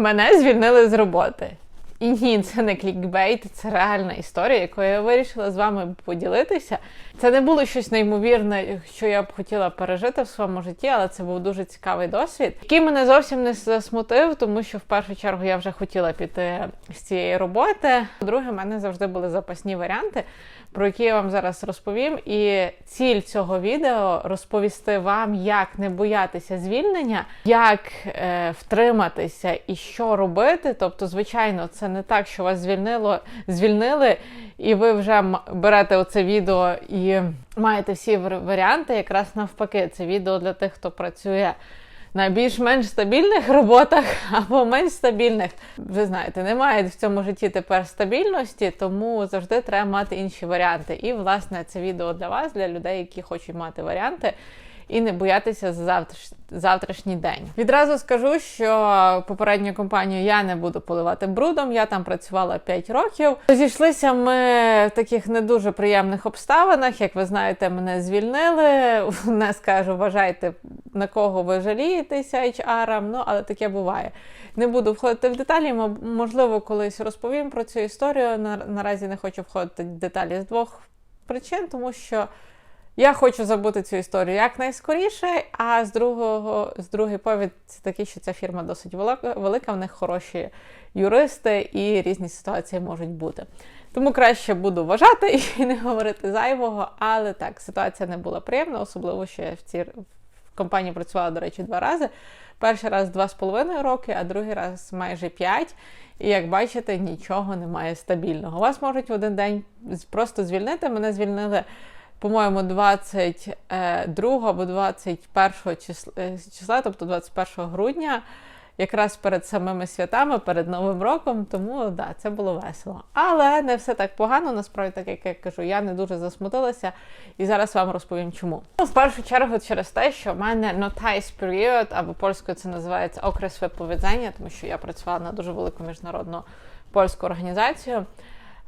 Мене звільнили з роботи. І ні, це не клікбейт, це реальна історія, якою я вирішила з вами поділитися. Це не було щось неймовірне, що я б хотіла пережити в своєму житті, але це був дуже цікавий досвід, який мене зовсім не засмутив, тому що в першу чергу я вже хотіла піти з цієї роботи. По-друге, в мене завжди були запасні варіанти, про які я вам зараз розповім. І ціль цього відео розповісти вам, як не боятися звільнення, як е, втриматися і що робити. Тобто, звичайно, це не так, що вас звільнило, звільнили, і ви вже берете оце відео і маєте всі варіанти. Якраз навпаки, це відео для тих, хто працює. На більш-менш стабільних роботах або менш стабільних. Ви знаєте, немає в цьому житті тепер стабільності, тому завжди треба мати інші варіанти. І, власне, це відео для вас, для людей, які хочуть мати варіанти і не боятися за завтраш... завтрашній день. Відразу скажу, що попередню компанію я не буду поливати брудом. Я там працювала 5 років. Зійшлися ми в таких не дуже приємних обставинах. Як ви знаєте, мене звільнили. Не скажу, вважайте, на кого ви жалієтеся HR, ну але таке буває. Не буду входити в деталі, можливо, колись розповім про цю історію. Наразі не хочу входити в деталі з двох причин, тому що. Я хочу забути цю історію якнайскоріше, а з другого, з другий повід це такий, що ця фірма досить велика, в них хороші юристи і різні ситуації можуть бути. Тому краще буду вважати і не говорити зайвого, але так, ситуація не була приємна, особливо що я в цій компанії працювала, до речі, два рази. Перший раз два з половиною роки, а другий раз майже п'ять. І як бачите, нічого немає стабільного. Вас можуть в один день просто звільнити. Мене звільнили по-моєму, 22 або 21 числа, е, числа, тобто 21 грудня, якраз перед самими святами, перед Новим роком, тому да, це було весело. Але не все так погано, насправді, так як я кажу, я не дуже засмутилася і зараз вам розповім чому. Ну, в першу чергу, через те, що в мене notice period, або польською це називається окрес виповідання, тому що я працювала на дуже велику міжнародну польську організацію.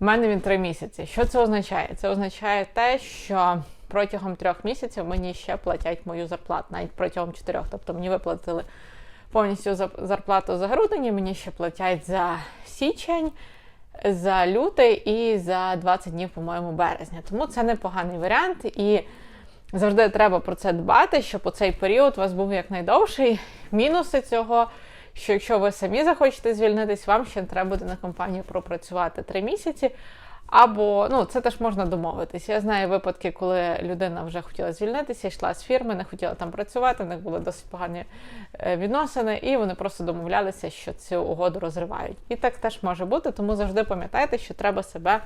У мене він три місяці. Що це означає? Це означає те, що протягом трьох місяців мені ще платять мою зарплату, навіть протягом чотирьох. Тобто мені виплатили повністю зарплату за грудень, мені ще платять за січень, за лютий і за 20 днів, по-моєму, березня. Тому це непоганий варіант. І завжди треба про це дбати, щоб у цей період у вас був якнайдовший. Мінуси цього що якщо ви самі захочете звільнитись, вам ще треба буде на компанію пропрацювати три місяці. Або ну це теж можна домовитися. Я знаю випадки, коли людина вже хотіла звільнитися, йшла з фірми, не хотіла там працювати, в них були досить погані е, відносини, і вони просто домовлялися, що цю угоду розривають. І так теж може бути, тому завжди пам'ятайте, що треба себе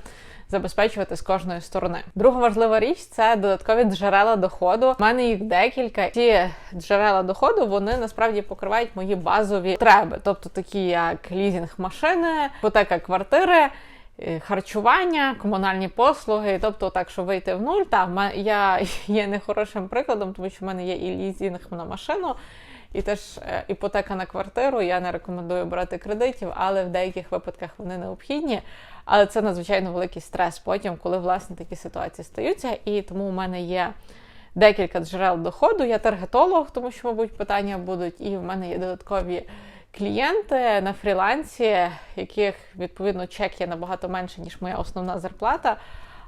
забезпечувати з кожної сторони. Друга важлива річ це додаткові джерела доходу. У мене їх декілька. Ці джерела доходу вони насправді покривають мої базові треба, тобто такі як лізінг машини, іпотека квартири. Е, харчування, комунальні послуги, тобто так, що вийти в нуль. Так, я є нехорошим прикладом, тому що в мене є і лізінг на машину, і теж е, іпотека на квартиру. Я не рекомендую брати кредитів, але в деяких випадках вони необхідні. Але це надзвичайно великий стрес потім, коли власне такі ситуації стаються. І тому у мене є декілька джерел доходу. Я таргетолог, тому що, мабуть, питання будуть, і в мене є додаткові клієнти на фрілансі, яких відповідно чек є набагато менше, ніж моя основна зарплата.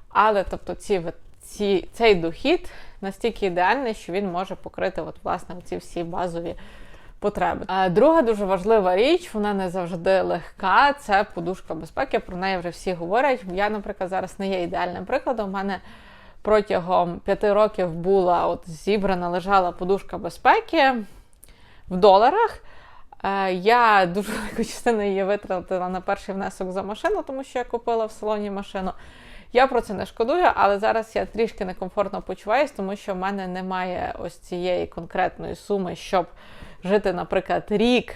Але тобто ці, ці, цей дохід настільки ідеальний, що він може покрити от, власне ці всі базові потреби. А друга дуже важлива річ, вона не завжди легка. Це подушка безпеки. Про неї вже всі говорять. Я, наприклад, зараз не є ідеальним прикладом. У мене протягом п'яти років була от зібрана, лежала подушка безпеки в доларах. Е, я дуже велику частину її витратила на перший внесок за машину, тому що я купила в салоні машину. Я про це не шкодую, але зараз я трішки некомфортно почуваюся, тому що в мене немає ось цієї конкретної суми, щоб жити, наприклад, рік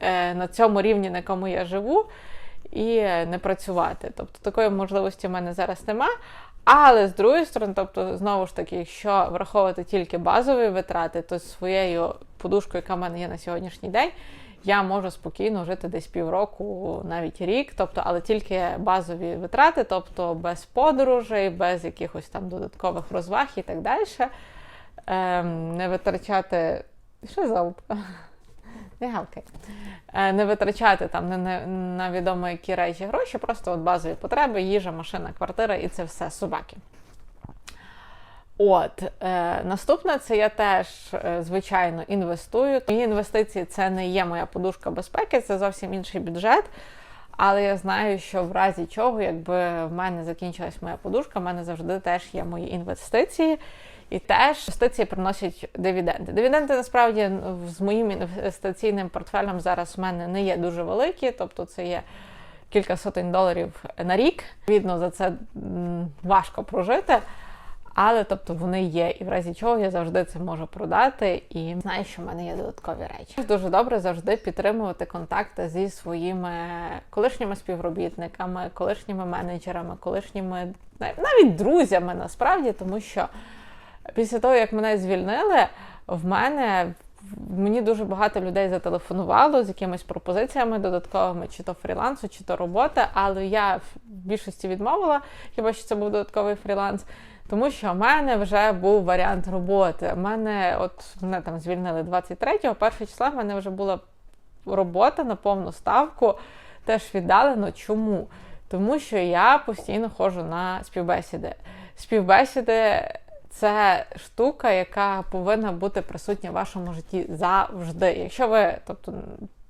е, на цьому рівні, на якому я живу, і не працювати. Тобто такої можливості в мене зараз нема. Але з другої сторони, тобто, знову ж таки, якщо враховувати тільки базові витрати, то своєю подушкою, яка в мене є на сьогоднішній день, я можу спокійно жити десь півроку, навіть рік, тобто, але тільки базові витрати, тобто без подорожей, без якихось там додаткових розваг і так далі. Ем, Не витрачати. Що залп? Не. Е, не витрачати там на, на, на відомо які речі гроші, просто от базові потреби, їжа, машина, квартира і це все собаки. От, е, наступне, це я теж, е, звичайно, інвестую. Мої інвестиції це не є моя подушка безпеки, це зовсім інший бюджет. Але я знаю, що в разі чого, якби в мене закінчилась моя подушка, в мене завжди теж є мої інвестиції. І теж інвестиції приносять дивіденди. Дивіденди насправді з моїм інвестиційним портфелем зараз в мене не є дуже великі, тобто це є кілька сотень доларів на рік. Відно за це важко прожити. Але тобто вони є, і в разі чого я завжди це можу продати і знаю, що в мене є додаткові речі. Дуже добре завжди підтримувати контакти зі своїми колишніми співробітниками, колишніми менеджерами, колишніми навіть друзями насправді, тому що після того, як мене звільнили, в мене мені дуже багато людей зателефонувало з якимись пропозиціями додатковими, чи то фрілансу, чи то роботи, але я в більшості відмовила, хіба що це був додатковий фріланс. Тому що в мене вже був варіант роботи. У мене, от мене там звільнили 23-го, першого числа в мене вже була робота на повну ставку, теж віддалено. Чому? Тому що я постійно ходжу на співбесіди. Співбесіди це штука, яка повинна бути присутня в вашому житті завжди. Якщо ви тобто,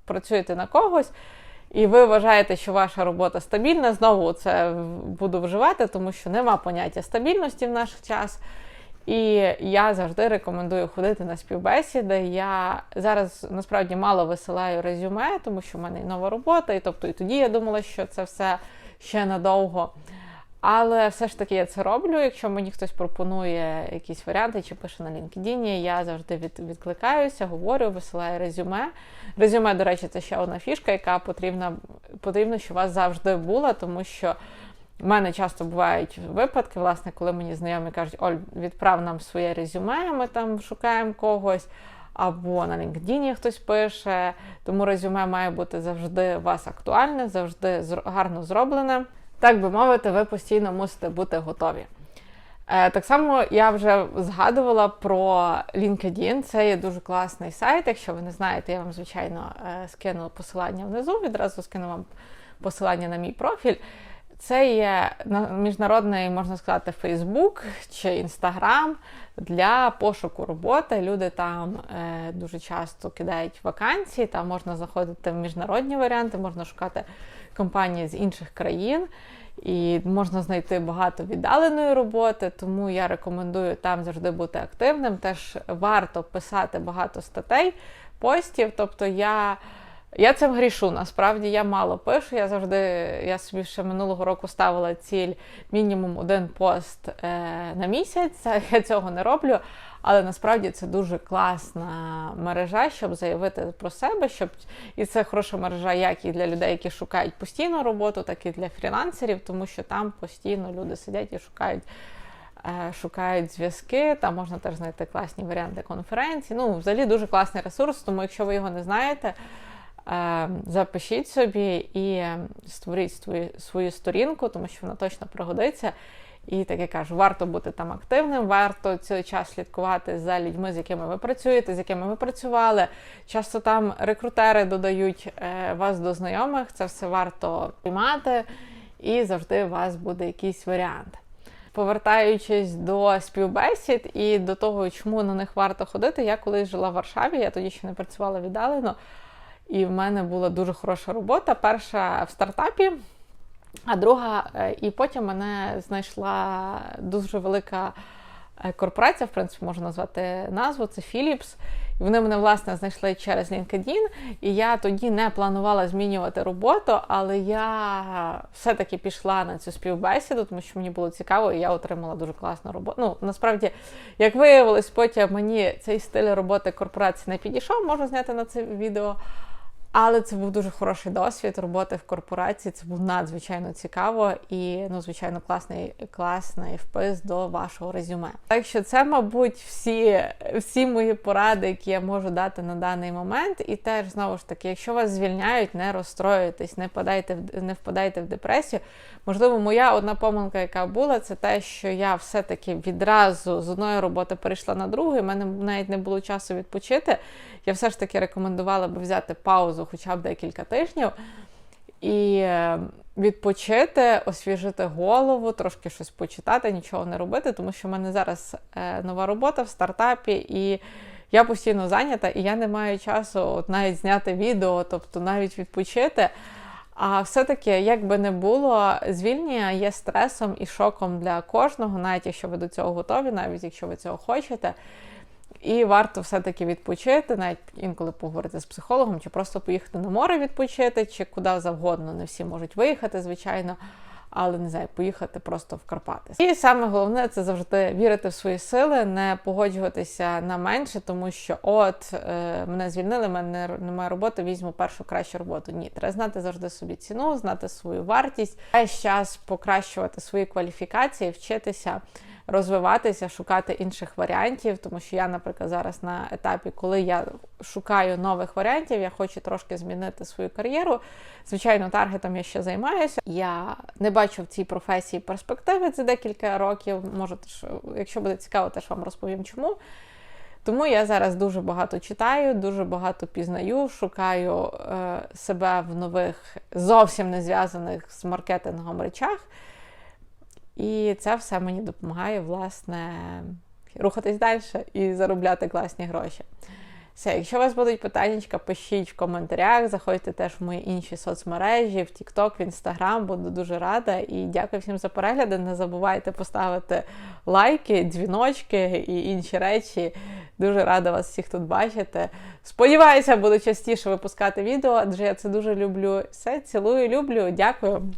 працюєте на когось. І ви вважаєте, що ваша робота стабільна, знову це буду вживати, тому що нема поняття стабільності в наш час. І я завжди рекомендую ходити на співбесіди. Я зараз насправді мало висилаю резюме, тому що в мене і нова робота, і тобто і тоді я думала, що це все ще надовго. Але все ж таки я це роблю. Якщо мені хтось пропонує якісь варіанти чи пише на LinkedIn, я завжди від, відкликаюся, говорю, висилаю резюме. Резюме, до речі, це ще одна фішка, яка потрібна, потрібно, щоб у вас завжди була, тому що в мене часто бувають випадки, власне, коли мені знайомі кажуть, Оль, відправ нам своє резюме, ми там шукаємо когось. Або на LinkedIn хтось пише, тому резюме має бути завжди у вас актуальне, завжди гарно зроблене так би мовити, ви постійно мусите бути готові. Е, так само я вже згадувала про LinkedIn. Це є дуже класний сайт. Якщо ви не знаєте, я вам, звичайно, е, скину посилання внизу, відразу скину вам посилання на мій профіль. Це є міжнародний, можна сказати, Фейсбук чи Інстаграм для пошуку роботи. Люди там е, дуже часто кидають вакансії, там можна заходити в міжнародні варіанти, можна шукати компанії з інших країн. І можна знайти багато віддаленої роботи, тому я рекомендую там завжди бути активним. Теж варто писати багато статей, постів. Тобто я я цим грішу. Насправді я мало пишу. Я завжди, я собі ще минулого року ставила ціль мінімум один пост е, на місяць. Я цього не роблю. Але насправді це дуже класна мережа, щоб заявити про себе, щоб і це хороша мережа, як і для людей, які шукають постійну роботу, так і для фрілансерів, тому що там постійно люди сидять і шукають. Е, шукають зв'язки, там можна теж знайти класні варіанти конференцій. Ну, взагалі дуже класний ресурс, тому якщо ви його не знаєте, запишіть собі і створіть свою, свою сторінку, тому що вона точно пригодиться. І так я кажу, варто бути там активним, варто цей час слідкувати за людьми, з якими ви працюєте, з якими ви працювали. Часто там рекрутери додають е, вас до знайомих, це все варто приймати, і завжди у вас буде якийсь варіант. Повертаючись до співбесід і до того, чому на них варто ходити, я колись жила в Варшаві, я тоді ще не працювала віддалено, і в мене була дуже хороша робота. Перша в стартапі. А друга, е, і потім мене знайшла дуже велика е, корпорація, в принципі, можна назвати назву, це Philips. І вони мене, власне, знайшли через LinkedIn, і я тоді не планувала змінювати роботу, але я все-таки пішла на цю співбесіду, тому що мені було цікаво, і я отримала дуже класну роботу. Ну, насправді, як виявилось, потім мені цей стиль роботи корпорації не підійшов, можна зняти на це відео. Але це був дуже хороший досвід роботи в корпорації. Це був надзвичайно цікаво і, ну, звичайно, класний класний впис до вашого резюме. Так що це, мабуть, всі, всі мої поради, які я можу дати на даний момент. І теж знову ж таки, якщо вас звільняють, не розстроюйтесь, не впадайте в не впадайте в депресію. Можливо, моя одна помилка, яка була, це те, що я все-таки відразу з одної роботи перейшла на другу, і в мене навіть не було часу відпочити. Я все ж таки рекомендувала би взяти паузу хоча б декілька тижнів і е, відпочити, освіжити голову, трошки щось почитати, нічого не робити, тому що в мене зараз е, нова робота в стартапі, і я постійно зайнята, і я не маю часу от навіть зняти відео, тобто навіть відпочити. А все-таки, як би не було, звільнення є стресом і шоком для кожного, навіть якщо ви до цього готові, навіть якщо ви цього хочете. І варто все-таки відпочити, навіть інколи поговорити з психологом, чи просто поїхати на море відпочити, чи куди завгодно. Не всі можуть виїхати, звичайно, але не знаю, поїхати просто в Карпати. І саме головне це завжди вірити в свої сили, не погоджуватися на менше, тому що от е, мене звільнили, мене немає роботи, візьму першу кращу роботу. Ні, треба знати завжди собі ціну, знати свою вартість, весь час покращувати свої кваліфікації, вчитися розвиватися, шукати інших варіантів, тому що я, наприклад, зараз на етапі, коли я шукаю нових варіантів, я хочу трошки змінити свою кар'єру. Звичайно, таргетом я ще займаюся. Я не бачу в цій професії перспективи за декілька років. Може, якщо буде цікаво, теж вам розповім чому. Тому я зараз дуже багато читаю, дуже багато пізнаю, шукаю е, себе в нових, зовсім не зв'язаних з маркетингом речах. І це все мені допомагає, власне, рухатись далі і заробляти класні гроші. Все, якщо у вас будуть питання, пишіть в коментарях, заходьте теж в мої інші соцмережі, в TikTok, в Instagram, буду дуже рада. І дякую всім за перегляди. Не забувайте поставити лайки, дзвіночки і інші речі. Дуже рада вас всіх тут бачити. Сподіваюся, буду частіше випускати відео, адже я це дуже люблю. Все, цілую, люблю, дякую.